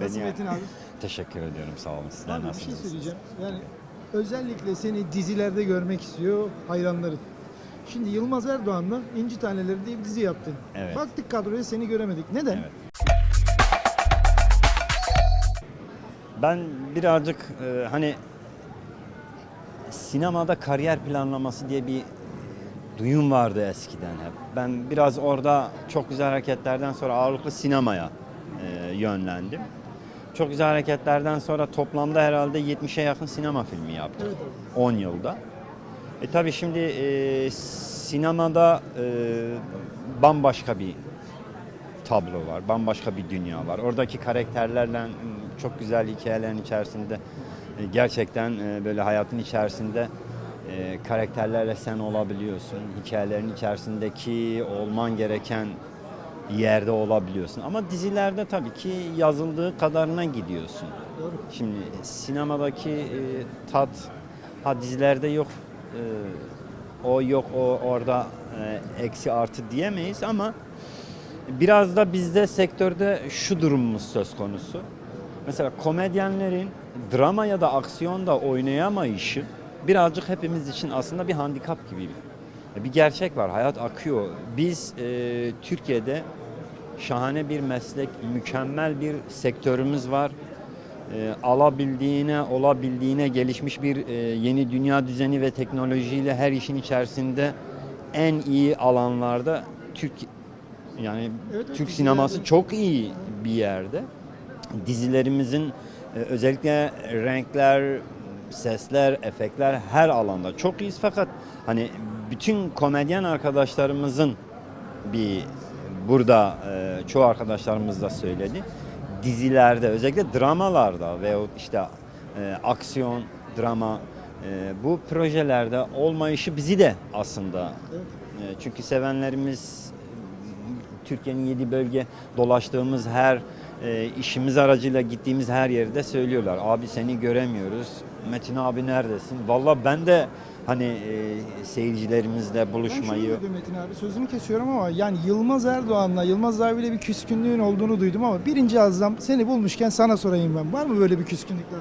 Beni- Metin abi? Teşekkür ediyorum sağ olun. Sizler Abi bir şey nasılsınız? söyleyeceğim. Yani özellikle seni dizilerde görmek istiyor hayranların. Şimdi Yılmaz Erdoğan'la İnci Taneleri diye bir dizi yaptın. Evet. Baktık kadroya seni göremedik. Neden? Evet. Ben birazcık e, hani sinemada kariyer planlaması diye bir duyum vardı eskiden hep. Ben biraz orada çok güzel hareketlerden sonra ağırlıklı sinemaya e, yönlendim. Çok güzel hareketlerden sonra toplamda herhalde 70'e yakın sinema filmi. Evet abi. 10 yılda. E tabii şimdi e, sinemada e, bambaşka bir tablo var, bambaşka bir dünya var. Oradaki karakterlerle çok güzel hikayelerin içerisinde e, gerçekten e, böyle hayatın içerisinde e, karakterlerle sen olabiliyorsun. Hikayelerin içerisindeki olman gereken yerde olabiliyorsun. Ama dizilerde tabii ki yazıldığı kadarına gidiyorsun. Doğru. Şimdi sinemadaki e, tat ha dizilerde yok. E, o yok o orada e, eksi artı diyemeyiz ama biraz da bizde sektörde şu durumumuz söz konusu. Mesela komedyenlerin drama ya da aksiyonda oynayamayışı birazcık hepimiz için aslında bir handikap gibi. Bir gerçek var. Hayat akıyor. Biz e, Türkiye'de şahane bir meslek, mükemmel bir sektörümüz var. E, alabildiğine, olabildiğine gelişmiş bir e, yeni dünya düzeni ve teknolojiyle her işin içerisinde en iyi alanlarda Türk yani Evet, Türk sineması çok iyi bir yerde. Dizilerimizin e, özellikle renkler, sesler, efektler her alanda çok iyiyiz fakat hani bütün komedyen arkadaşlarımızın bir burada e, çoğu arkadaşlarımız da söyledi. Dizilerde özellikle dramalarda ve işte e, aksiyon, drama e, bu projelerde olmayışı bizi de aslında çünkü sevenlerimiz Türkiye'nin yedi bölge dolaştığımız her işimiz aracıyla gittiğimiz her yerde söylüyorlar. Abi seni göremiyoruz. Metin abi neredesin? Valla ben de hani e, seyircilerimizle Ben şunu buluşmayı duydum Metin abi sözünü kesiyorum ama yani Yılmaz Erdoğan'la Yılmaz abiyle bir küskünlüğün olduğunu duydum ama birinci ağızdan seni bulmuşken sana sorayım ben. Var mı böyle bir küskünlükler?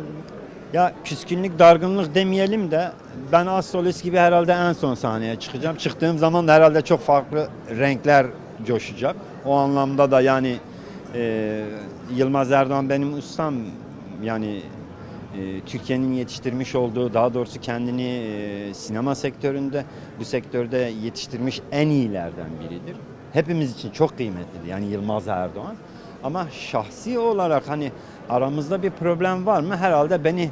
Ya küskünlük, dargınlık demeyelim de ben az solist gibi herhalde en son sahneye çıkacağım. Çıktığım zaman da herhalde çok farklı renkler coşacak. O anlamda da yani e, Yılmaz Erdoğan benim ustam yani Türkiye'nin yetiştirmiş olduğu daha doğrusu kendini e, sinema sektöründe bu sektörde yetiştirmiş en iyilerden biridir. Hepimiz için çok kıymetlidir yani Yılmaz Erdoğan. Ama şahsi olarak hani aramızda bir problem var mı? Herhalde beni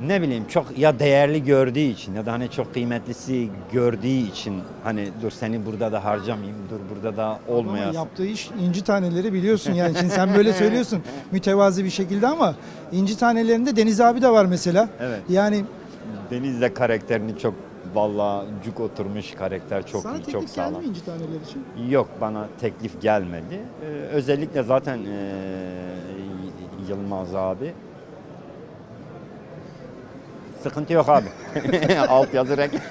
ne bileyim çok ya değerli gördüğü için ya da hani çok kıymetlisi gördüğü için hani dur seni burada da harcamayayım, dur burada da Ama olmayasın. yaptığı iş inci taneleri biliyorsun yani. Şimdi sen böyle söylüyorsun mütevazi bir şekilde ama inci tanelerinde Deniz abi de var mesela. Evet. Yani Deniz de karakterini çok valla cuk oturmuş karakter çok sana iyi, çok teklif geldi sağlam. mi inci taneleri için? Yok bana teklif gelmedi. Ee, özellikle zaten ee, Yılmaz abi. Sıkıntı yok abi. Alt yazı renk.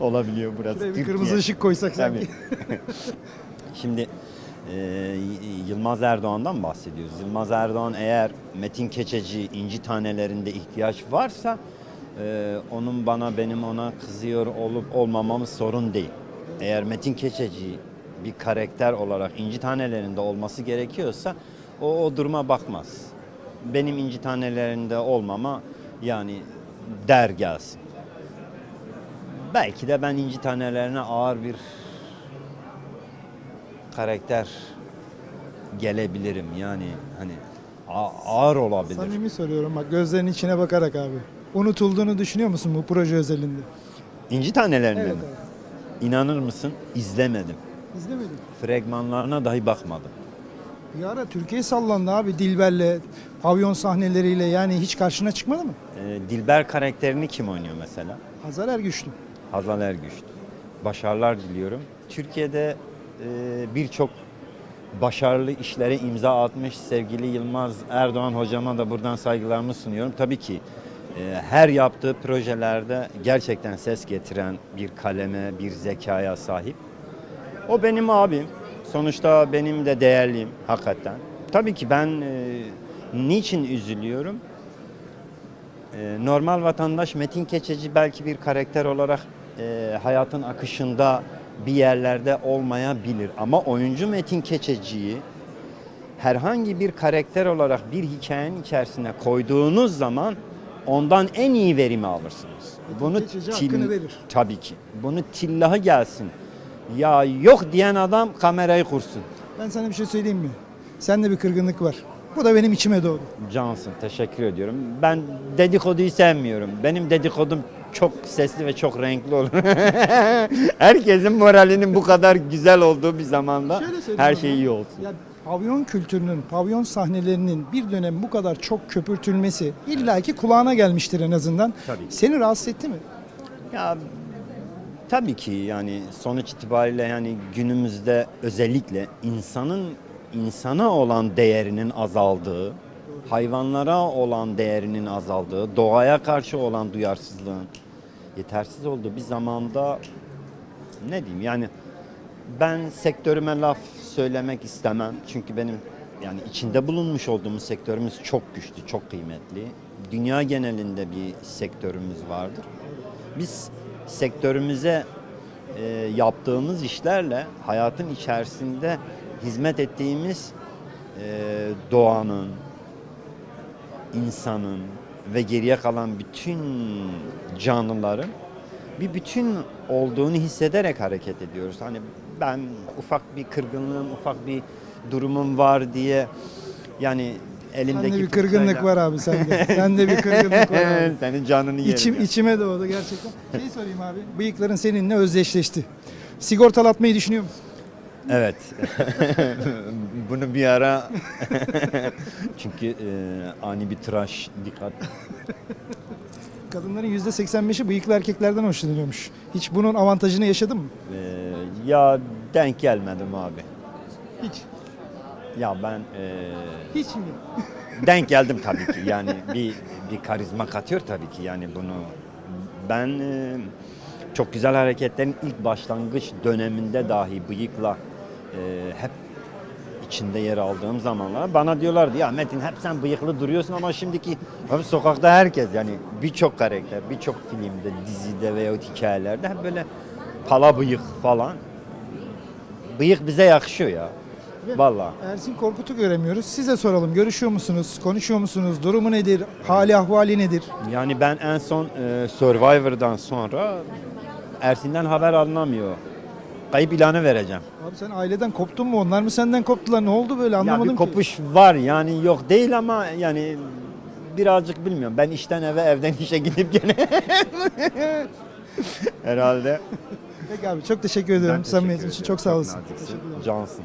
Olabiliyor burası. Şuraya bir Türkiye. kırmızı ışık koysak sanki. Tabii. Şimdi e, Yılmaz Erdoğan'dan bahsediyoruz. Yılmaz Erdoğan eğer Metin Keçeci inci tanelerinde ihtiyaç varsa e, onun bana benim ona kızıyor olup olmamamız sorun değil. Eğer Metin Keçeci bir karakter olarak inci tanelerinde olması gerekiyorsa o o duruma bakmaz. Benim inci tanelerinde olmama yani der gelsin. Belki de ben inci tanelerine ağır bir karakter gelebilirim yani hani ağır olabilir. Samimi soruyorum bak gözlerinin içine bakarak abi. Unutulduğunu düşünüyor musun bu proje özelinde? İnci tanelerinde Evet mi? abi. İnanır mısın? İzlemedim. İzlemedim. Fragmanlarına dahi bakmadım. Bir ara Türkiye sallandı abi Dilber'le, pavyon sahneleriyle yani hiç karşına çıkmadı mı? Ee, Dilber karakterini kim oynuyor mesela? Hazar Ergüçlü. Hazal Ergüç. Başarılar diliyorum. Türkiye'de e, birçok başarılı işlere imza atmış sevgili Yılmaz Erdoğan hocama da buradan saygılarımı sunuyorum. Tabii ki e, her yaptığı projelerde gerçekten ses getiren bir kaleme, bir zekaya sahip. O benim abim. Sonuçta benim de değerliyim hakikaten. Tabii ki ben e, niçin üzülüyorum? E, normal vatandaş Metin Keçeci belki bir karakter olarak e, hayatın akışında bir yerlerde olmayabilir. Ama oyuncu Metin Keçeci'yi herhangi bir karakter olarak bir hikayenin içerisine koyduğunuz zaman ondan en iyi verimi alırsınız. Bunu Keçeci hakkını verir. Tabii ki. Bunu tillahı gelsin. Ya yok diyen adam kamerayı kursun. Ben sana bir şey söyleyeyim mi? Sende bir kırgınlık var. Bu da benim içime doğdu. Cansın teşekkür ediyorum. Ben dedikoduyu sevmiyorum. Benim dedikodum çok sesli ve çok renkli olur. Herkesin moralinin bu kadar güzel olduğu bir zamanda her şey iyi olsun. Ya pavyon kültürünün, pavyon sahnelerinin bir dönem bu kadar çok köpürtülmesi illaki kulağına gelmiştir en azından. Tabii. Seni rahatsız etti mi? Ya tabii ki yani sonuç itibariyle yani günümüzde özellikle insanın insana olan değerinin azaldığı, hayvanlara olan değerinin azaldığı, doğaya karşı olan duyarsızlığın yetersiz olduğu bir zamanda ne diyeyim yani ben sektörüme laf söylemek istemem. Çünkü benim yani içinde bulunmuş olduğumuz sektörümüz çok güçlü, çok kıymetli. Dünya genelinde bir sektörümüz vardır. Biz sektörümüze e, yaptığımız işlerle hayatın içerisinde hizmet ettiğimiz e, doğanın, insanın ve geriye kalan bütün canlıların bir bütün olduğunu hissederek hareket ediyoruz. Hani ben ufak bir kırgınlığım, ufak bir durumum var diye yani elimdeki Sende bir kırgınlık var abi sende. Sende bir kırgınlık var abi. Senin canını yerim. İçim, ya. içime doğdu gerçekten. Şey sorayım abi. Bıyıkların seninle özdeşleşti. Sigortalatmayı düşünüyor musun? Evet. Bunu bir ara çünkü e, ani bir tıraş dikkat Kadınların %85'i bıyıklı erkeklerden hoşlanıyormuş. Hiç bunun avantajını yaşadın mı? e, ya denk gelmedim abi. Hiç. Ya ben e, Hiç mi? denk geldim tabii ki. Yani bir bir karizma katıyor tabii ki. Yani bunu ben e, çok güzel hareketlerin ilk başlangıç döneminde dahi bıyıkla e, hep içinde yer aldığım zamanlar bana diyorlardı ya Metin hep sen bıyıklı duruyorsun ama şimdiki abi sokakta herkes yani birçok karakter, birçok filmde, dizide veya hikayelerde hep böyle pala bıyık falan. Bıyık bize yakışıyor ya. Vallahi. Ersin Korkut'u göremiyoruz. Size soralım. Görüşüyor musunuz? Konuşuyor musunuz? Durumu nedir? Hali ahvali nedir? Yani ben en son e, Survivor'dan sonra Ersin'den haber alınamıyor. Kayıp ilanı vereceğim. Abi sen aileden koptun mu? Onlar mı senden koptular? Ne oldu böyle? Ya Anlamadım bir ki. kopuş var yani yok değil ama yani birazcık bilmiyorum. Ben işten eve evden işe gidip gene herhalde. Peki abi çok teşekkür teşekkür Samimiyetin için çok sağ olasın. Teşekkürler. Cansın.